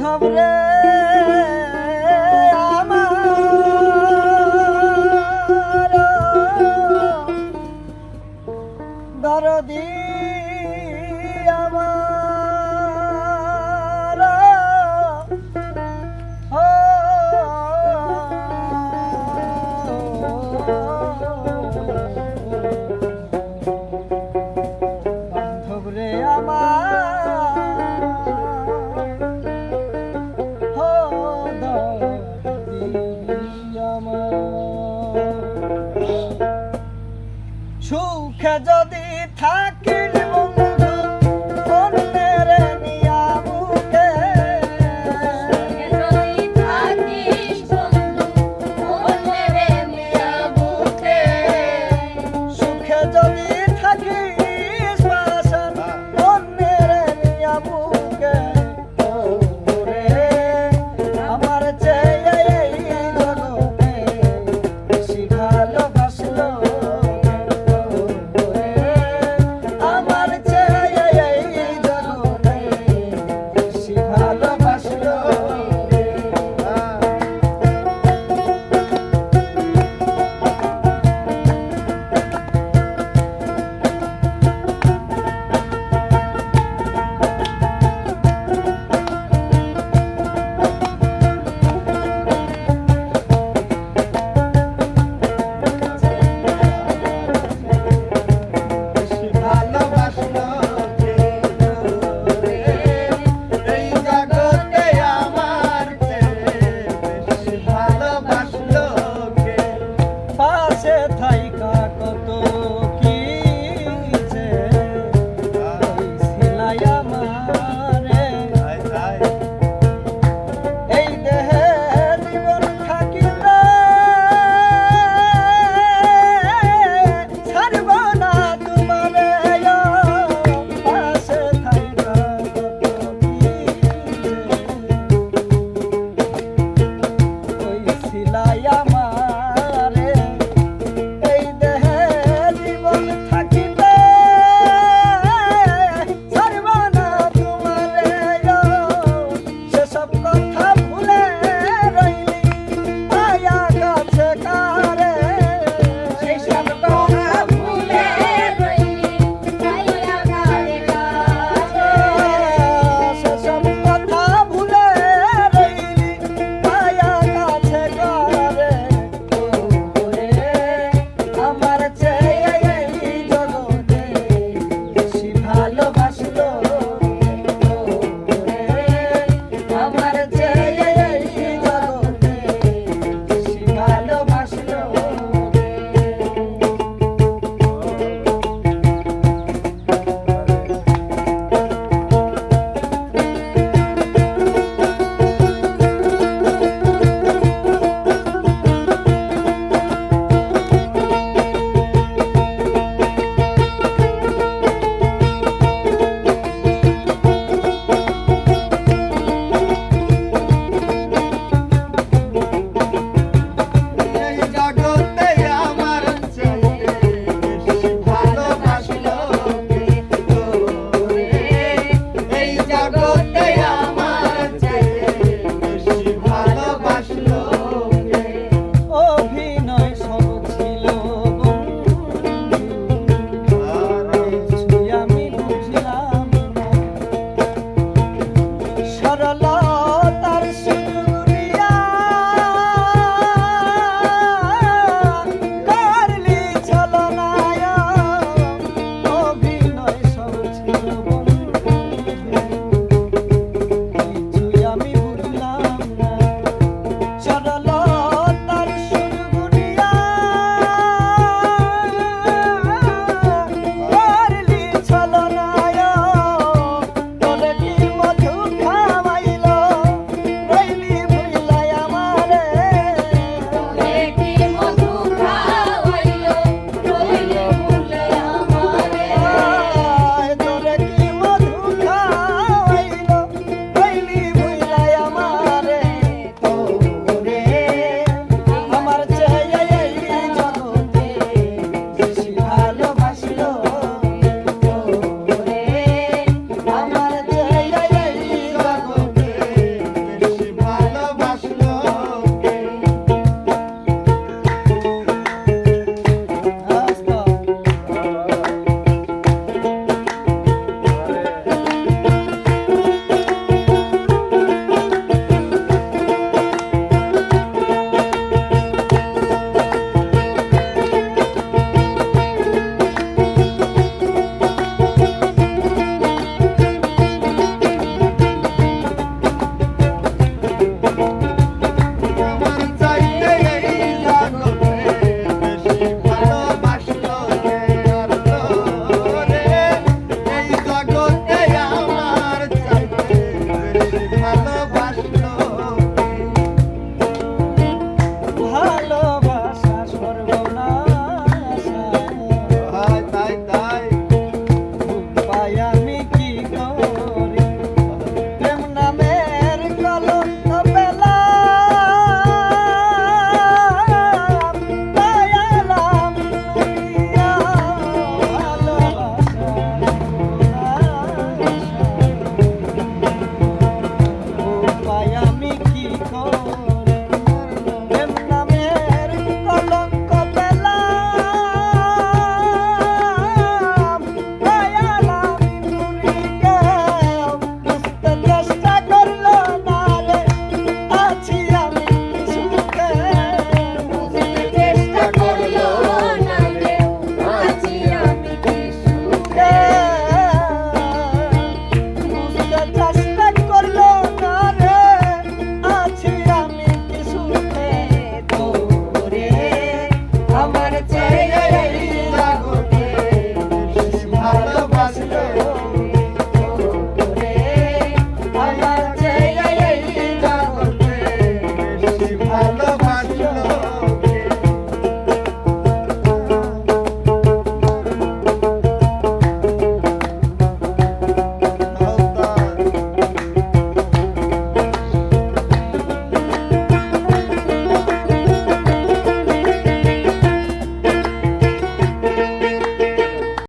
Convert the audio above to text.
hovering. পাশে থাইকা কত কি এই দেহে জীবন থাকিলে ছাড়ব না তোমার পাশে থাইকা কত কি ওই শিলায়া